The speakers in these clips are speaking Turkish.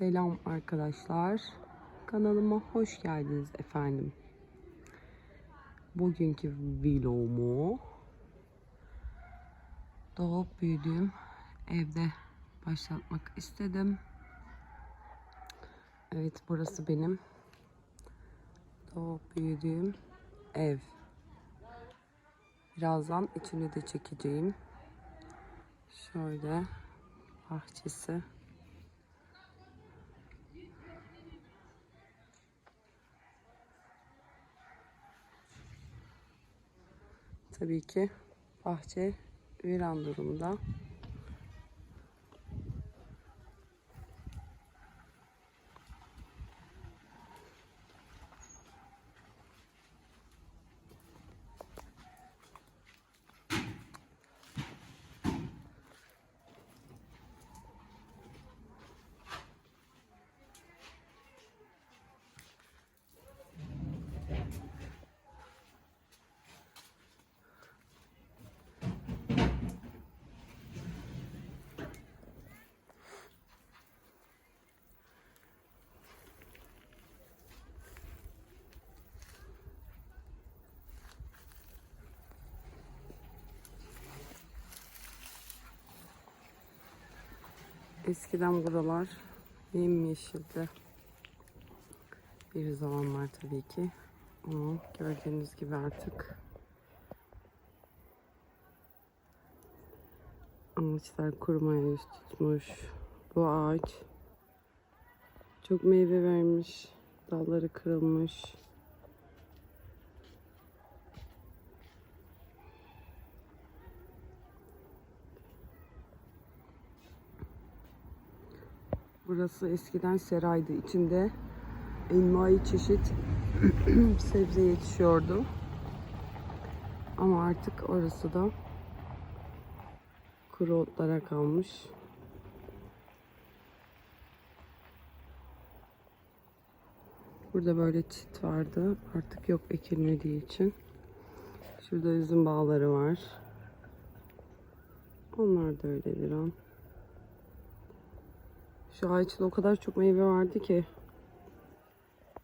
Selam arkadaşlar. Kanalıma hoş geldiniz efendim. Bugünkü vlogumu doğup büyüdüğüm evde başlatmak istedim. Evet burası benim doğup büyüdüğüm ev. Birazdan içini de çekeceğim. Şöyle bahçesi. Tabii ki bahçe viran durumda. Eskiden buralar yemyeşildi. Bir zamanlar tabii ki. Ama gördüğünüz gibi artık ağaçlar kurumaya yüz tutmuş. Bu ağaç çok meyve vermiş. Dalları kırılmış. Burası eskiden seraydı. İçinde envai çeşit sebze yetişiyordu. Ama artık orası da kuru otlara kalmış. Burada böyle çit vardı. Artık yok ekilmediği için. Şurada üzüm bağları var. Onlar da öyle bir an. Şu ağaçta o kadar çok meyve vardı ki.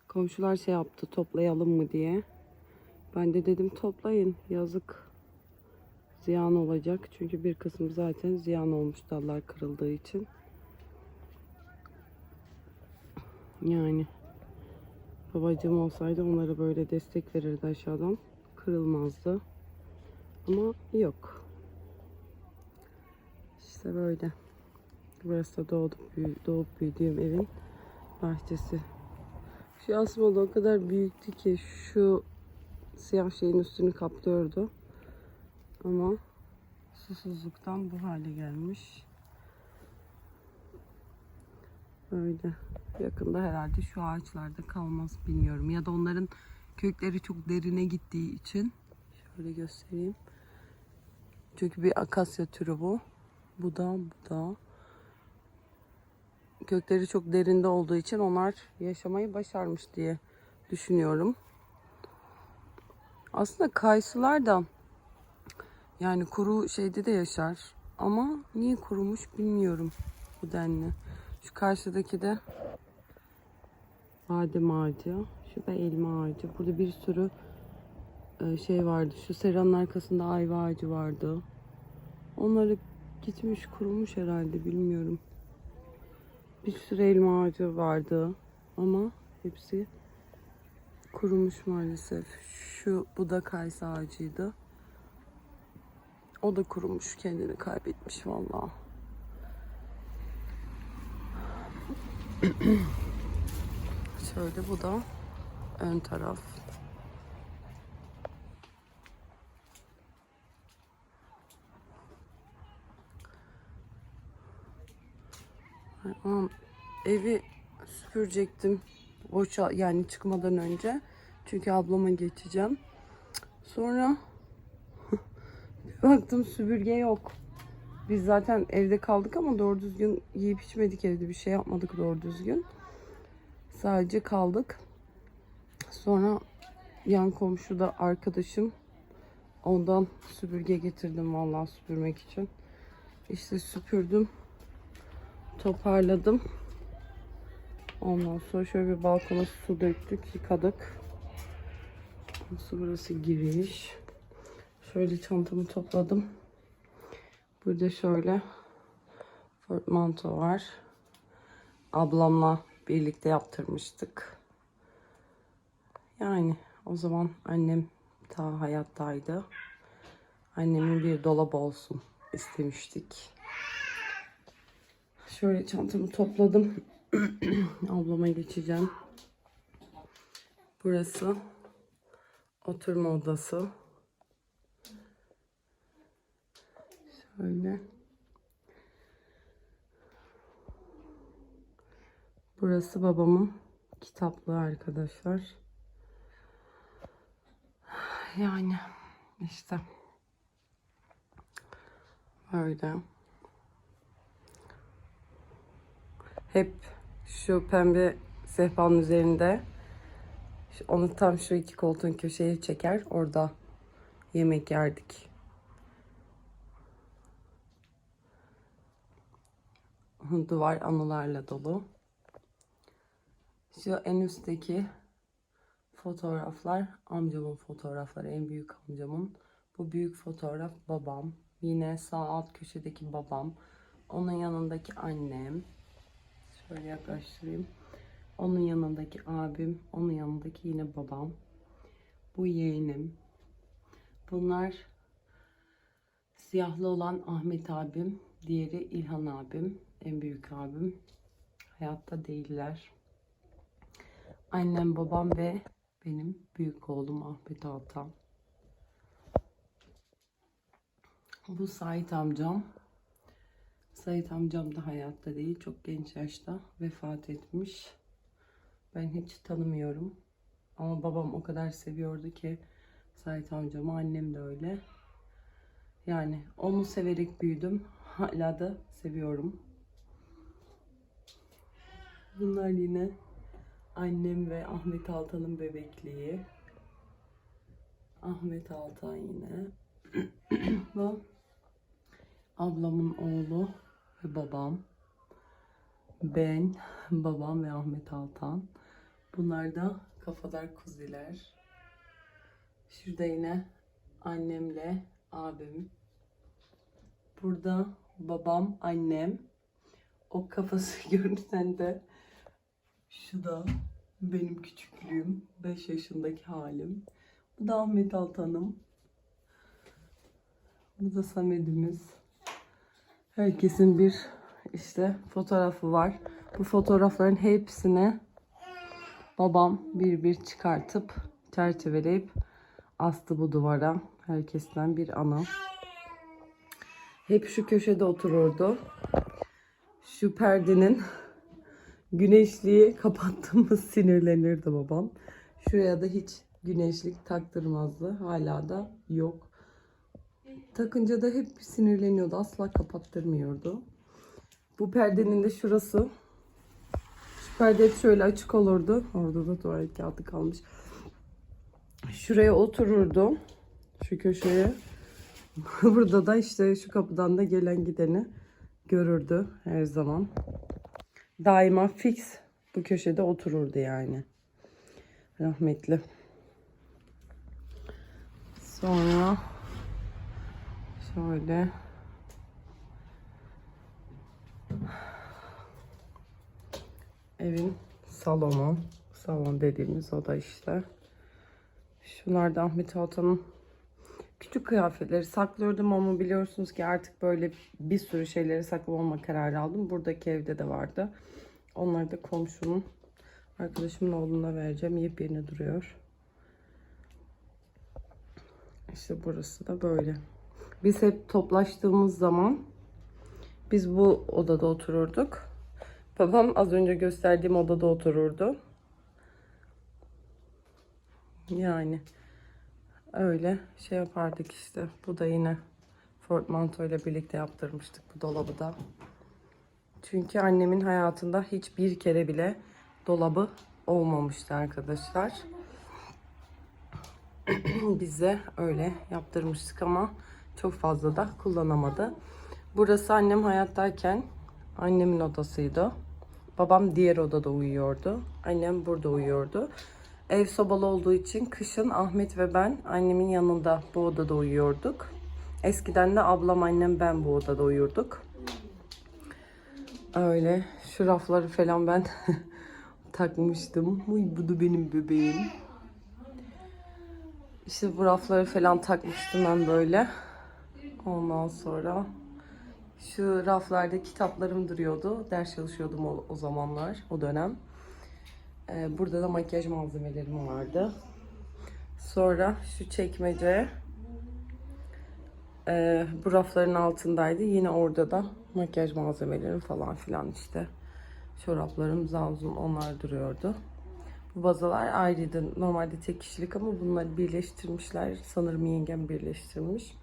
Komşular şey yaptı toplayalım mı diye. Ben de dedim toplayın yazık. Ziyan olacak. Çünkü bir kısmı zaten ziyan olmuş dallar kırıldığı için. Yani babacığım olsaydı onlara böyle destek verirdi aşağıdan. Kırılmazdı. Ama yok. İşte böyle. Burası da doğup, büyü- doğup büyüdüğüm evin bahçesi. Şu asmalı o kadar büyüktü ki şu siyah şeyin üstünü kaplıyordu. Ama susuzluktan bu hale gelmiş. Böyle. Yakında herhalde şu ağaçlarda kalmaz bilmiyorum. Ya da onların kökleri çok derine gittiği için. Şöyle göstereyim. Çünkü bir akasya türü bu. Bu da bu da kökleri çok derinde olduğu için onlar yaşamayı başarmış diye düşünüyorum. Aslında kayısılar da yani kuru şeyde de yaşar ama niye kurumuş bilmiyorum bu denli. Şu karşıdaki de badem ağacı, şu da elma ağacı. Burada bir sürü e, şey vardı. Şu seranın arkasında ayva ağacı vardı. Onları gitmiş kurumuş herhalde bilmiyorum. Bir sürü elma ağacı vardı ama hepsi kurumuş maalesef. Şu bu da kayısı ağacıydı. O da kurumuş, kendini kaybetmiş vallahi. Şöyle bu da ön taraf. Ay, Aman evi süpürecektim. Boşa yani çıkmadan önce. Çünkü ablama geçeceğim. Sonra baktım süpürge yok. Biz zaten evde kaldık ama doğru düzgün yiyip içmedik evde bir şey yapmadık doğru düzgün. Sadece kaldık. Sonra yan komşu da arkadaşım ondan süpürge getirdim vallahi süpürmek için. İşte süpürdüm. Toparladım. Ondan sonra şöyle bir balkona su döktük, yıkadık. Burası, burası giriş. Şöyle çantamı topladım. Burada şöyle portmanto var. Ablamla birlikte yaptırmıştık. Yani o zaman annem ta hayattaydı. Annemin bir dolabı olsun istemiştik. Şöyle çantamı topladım. Ablama geçeceğim. Burası oturma odası. Şöyle. Burası babamın kitaplığı arkadaşlar. Yani işte öyle. Hep şu pembe sehpanın üzerinde onu tam şu iki koltuğun köşeye çeker. Orada yemek yerdik. Duvar anılarla dolu. Şu en üstteki fotoğraflar amcamın fotoğrafları. En büyük amcamın. Bu büyük fotoğraf babam. Yine sağ alt köşedeki babam. Onun yanındaki annem. Şöyle yaklaştırayım. Onun yanındaki abim. Onun yanındaki yine babam. Bu yeğenim. Bunlar siyahlı olan Ahmet abim. Diğeri İlhan abim. En büyük abim. Hayatta değiller. Annem, babam ve benim büyük oğlum Ahmet Altan. Bu Sait amcam. Sait amcam da hayatta değil. Çok genç yaşta vefat etmiş. Ben hiç tanımıyorum. Ama babam o kadar seviyordu ki Sait amcamı. Annem de öyle. Yani onu severek büyüdüm. Hala da seviyorum. Bunlar yine annem ve Ahmet Altan'ın bebekliği. Ahmet Altan yine. Bu ablamın oğlu ve babam. Ben, babam ve Ahmet Altan. Bunlar da kafadar kuziler. Şurada yine annemle abim. Burada babam, annem. O kafası görürsen de şu da benim küçüklüğüm. 5 yaşındaki halim. Bu da Ahmet Altan'ım. Bu da Samet'imiz. Herkesin bir işte fotoğrafı var. Bu fotoğrafların hepsini babam bir bir çıkartıp çerçeveleyip astı bu duvara. Herkesten bir ana. Hep şu köşede otururdu. Şu perdenin güneşliği kapattığımız sinirlenirdi babam. Şuraya da hiç güneşlik taktırmazdı. Hala da yok. Takınca da hep sinirleniyordu. Asla kapattırmıyordu. Bu perdenin de şurası. Şu perde hep şöyle açık olurdu. Orada da tuvalet kağıdı kalmış. Şuraya otururdu. Şu köşeye. Burada da işte şu kapıdan da gelen gideni görürdü her zaman. Daima fix bu köşede otururdu yani. Rahmetli. Sonra şöyle evin salonu. Salon dediğimiz oda işte. Şunlar da Ahmet Altan'ın küçük kıyafetleri saklıyordum ama biliyorsunuz ki artık böyle bir sürü şeyleri saklamama kararı aldım. Buradaki evde de vardı. Onları da komşunun arkadaşımın oğluna vereceğim. Yepyeni duruyor. İşte burası da böyle. Biz hep toplaştığımız zaman biz bu odada otururduk. Babam az önce gösterdiğim odada otururdu. Yani öyle şey yapardık işte. Bu da yine Manto ile birlikte yaptırmıştık bu dolabı da. Çünkü annemin hayatında hiçbir kere bile dolabı olmamıştı arkadaşlar. Bize öyle yaptırmıştık ama çok fazla da kullanamadı. Burası annem hayattayken annemin odasıydı. Babam diğer odada uyuyordu. Annem burada uyuyordu. Ev sobalı olduğu için kışın Ahmet ve ben annemin yanında bu odada uyuyorduk. Eskiden de ablam, annem, ben bu odada uyurduk. Öyle. Şu rafları falan ben takmıştım. Uy bu da benim bebeğim. İşte bu rafları falan takmıştım ben böyle. Ondan sonra şu raflarda kitaplarım duruyordu. Ders çalışıyordum o, o zamanlar, o dönem. Ee, burada da makyaj malzemelerim vardı. Sonra şu çekmece ee, bu rafların altındaydı. Yine orada da makyaj malzemelerim falan filan işte. Çoraplarım, zavzum onlar duruyordu. Bu bazalar ayrıydı. Normalde tek kişilik ama bunları birleştirmişler. Sanırım yengem birleştirmiş.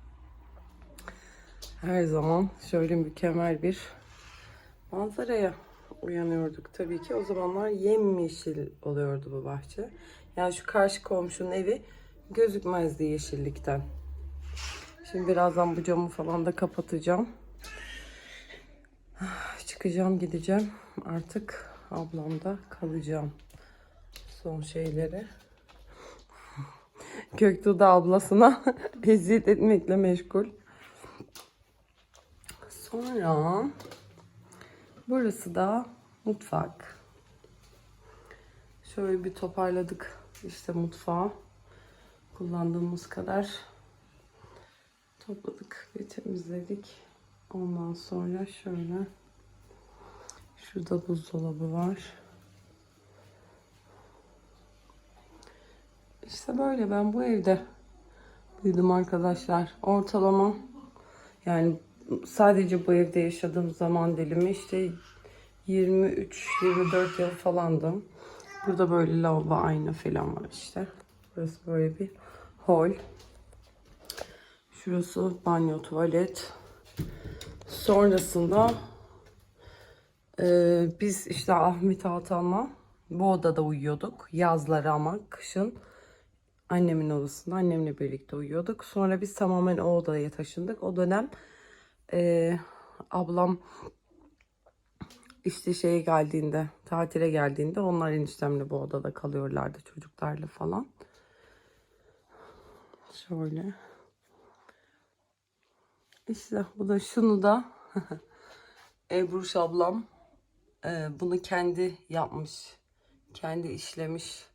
Her zaman şöyle mükemmel bir manzaraya uyanıyorduk tabii ki. O zamanlar yemyeşil oluyordu bu bahçe. Yani şu karşı komşunun evi gözükmezdi yeşillikten. Şimdi birazdan bu camı falan da kapatacağım. Çıkacağım gideceğim. Artık ablamda kalacağım. Son şeyleri. Göktuğ da ablasına eziyet etmekle meşgul. Sonra burası da mutfak. Şöyle bir toparladık işte mutfağı. Kullandığımız kadar topladık ve temizledik. Ondan sonra şöyle şurada buzdolabı var. İşte böyle ben bu evde büyüdüm arkadaşlar. Ortalama yani sadece bu evde yaşadığım zaman dilimi işte 23-24 yıl falandım. Burada böyle lavabo ayna falan var işte. Burası böyle bir hol. Şurası banyo, tuvalet. Sonrasında e, biz işte Ahmet Altan'la bu odada uyuyorduk. Yazları ama kışın annemin odasında annemle birlikte uyuyorduk. Sonra biz tamamen o odaya taşındık. O dönem e, ablam işte şeye geldiğinde, tatile geldiğinde onlar eniştemle bu odada kalıyorlardı çocuklarla falan. Şöyle. İşte bu da şunu da Ebruş ablam e, bunu kendi yapmış. Kendi işlemiş.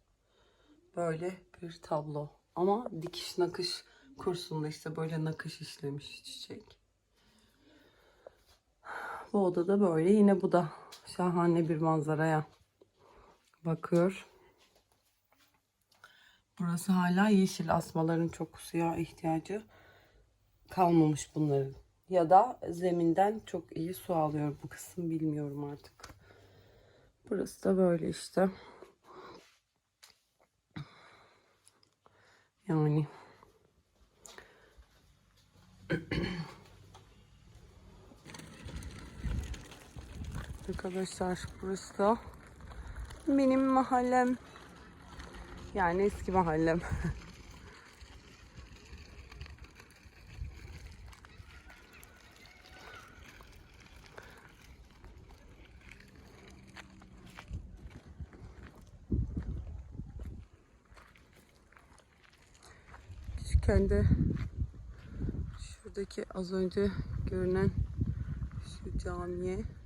Böyle bir tablo. Ama dikiş nakış kursunda işte böyle nakış işlemiş çiçek. Bu odada böyle. Yine bu da şahane bir manzaraya bakıyor. Burası hala yeşil. Asmaların çok suya ihtiyacı kalmamış bunların. Ya da zeminden çok iyi su alıyor bu kısım bilmiyorum artık. Burası da böyle işte. Yani Arkadaşlar burası da benim mahallem. Yani eski mahallem. Küçükken de şuradaki az önce görünen şu camiye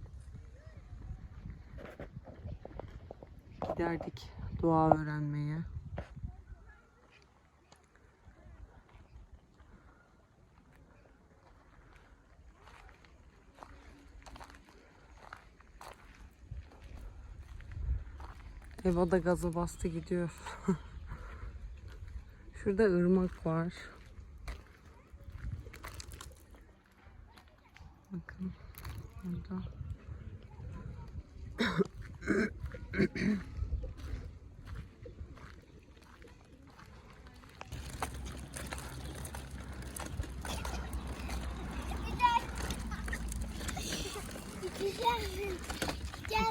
giderdik dua öğrenmeye. Eva da gaza bastı gidiyor. Şurada ırmak var. Bakın burada.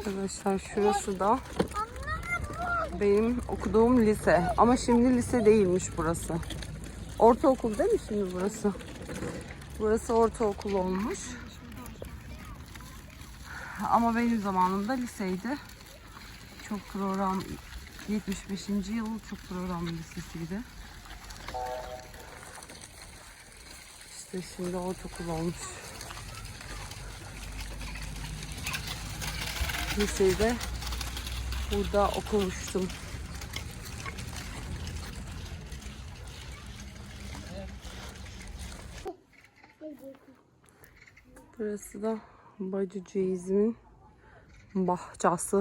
Arkadaşlar şurası da benim okuduğum lise. Ama şimdi lise değilmiş burası. Ortaokul değil mi şimdi burası? Burası ortaokul olmuş. Ama benim zamanımda liseydi. Çok program 75. yıl çok program lisesiydi. İşte şimdi ortaokul olmuş. Liseyi de burada okumuştum. Burası da Bacı Ceyiz'in bahçesi.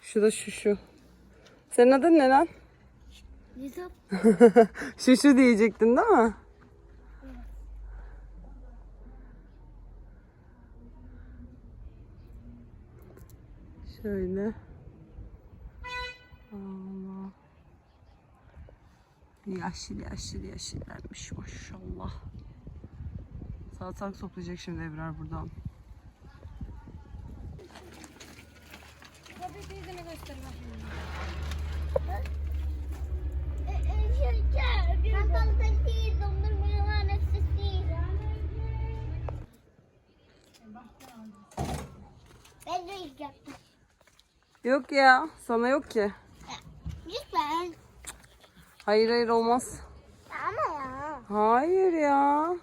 Şu da şu şu. Senin adın ne lan? Nizam. Şu şu diyecektin değil mi? Şöyle. Allah. Yaşlı yaşlı yaşlılarmış maşallah. Salatalık toplayacak şimdi Ebrar buradan. Teyzeme göster. Ben de ilk yaptım. Yok ya sana yok ki. Lütfen. Hayır hayır olmaz. Ama ya. Hayır ya.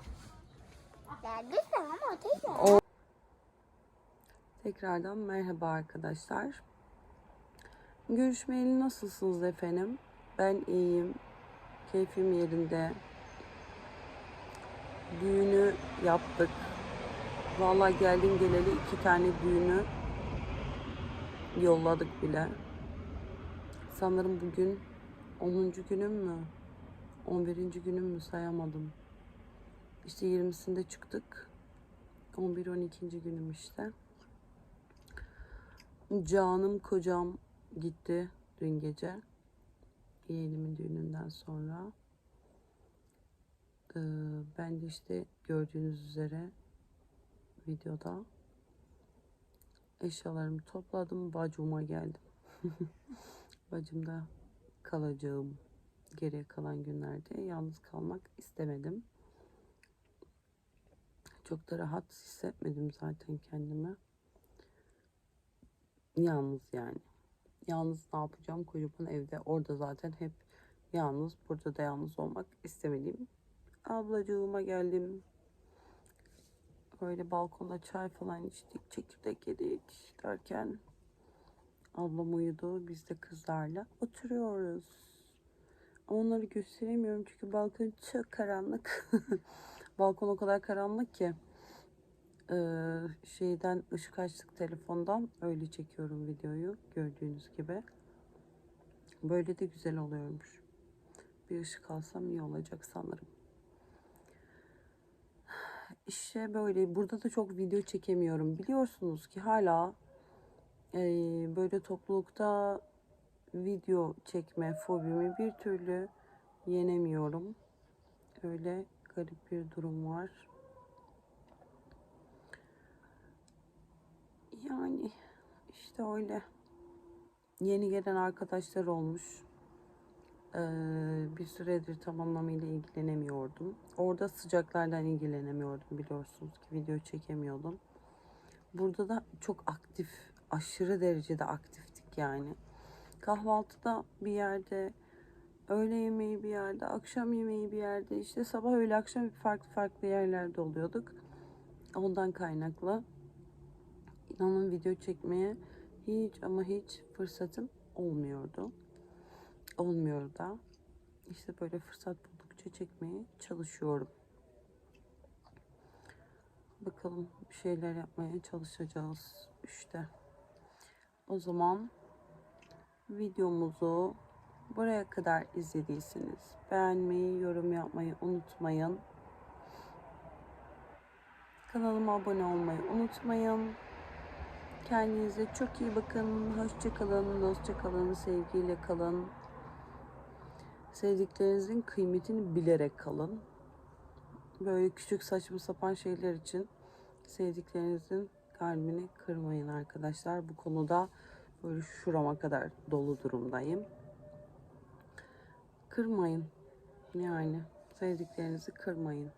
Ya lütfen ama teyze. O- Tekrardan merhaba arkadaşlar. Görüşmeyeli nasılsınız efendim? Ben iyiyim. Keyfim yerinde. Düğünü yaptık. Vallahi geldim geleli iki tane düğünü yolladık bile. Sanırım bugün 10. günüm mü? 11. günüm mü sayamadım. İşte 20'sinde çıktık. 11-12. günüm işte. Canım kocam gitti dün gece. Yeğenimin düğününden sonra. Ee, ben de işte gördüğünüz üzere videoda eşyalarımı topladım. Bacıma geldim. Bacımda kalacağım geriye kalan günlerde yalnız kalmak istemedim. Çok da rahat hissetmedim zaten kendimi. Yalnız yani. Yalnız ne yapacağım? Kocamın evde. Orada zaten hep yalnız. Burada da yalnız olmak istemediğim. Ablacığıma geldim. Böyle balkonda çay falan içtik. Çekirdek yedik derken ablam uyudu. Biz de kızlarla oturuyoruz. Onları gösteremiyorum çünkü balkon çok karanlık. balkon o kadar karanlık ki. Ee, şeyden ışık açtık telefondan öyle çekiyorum videoyu gördüğünüz gibi. Böyle de güzel oluyormuş. Bir ışık alsam iyi olacak sanırım. İşte böyle burada da çok video çekemiyorum. Biliyorsunuz ki hala e, böyle toplulukta video çekme fobimi bir türlü yenemiyorum. Öyle garip bir durum var. Yani işte öyle. Yeni gelen arkadaşlar olmuş. Bir süredir tam anlamıyla ilgilenemiyordum. Orada sıcaklardan ilgilenemiyordum biliyorsunuz ki video çekemiyordum. Burada da çok aktif, aşırı derecede aktiftik yani. Kahvaltıda bir yerde, öğle yemeği bir yerde, akşam yemeği bir yerde, işte sabah öğle akşam farklı farklı yerlerde oluyorduk. Ondan kaynaklı inanın video çekmeye hiç ama hiç fırsatım olmuyordu. Olmuyor da. İşte böyle fırsat buldukça çekmeye çalışıyorum. Bakalım bir şeyler yapmaya çalışacağız işte. O zaman videomuzu buraya kadar izlediyseniz beğenmeyi, yorum yapmayı unutmayın. Kanalıma abone olmayı unutmayın. Kendinize çok iyi bakın. Hoşça kalın, dostça kalın, sevgiyle kalın. Sevdiklerinizin kıymetini bilerek kalın. Böyle küçük saçma sapan şeyler için sevdiklerinizin kalbini kırmayın arkadaşlar. Bu konuda böyle şurama kadar dolu durumdayım. Kırmayın. Yani sevdiklerinizi kırmayın.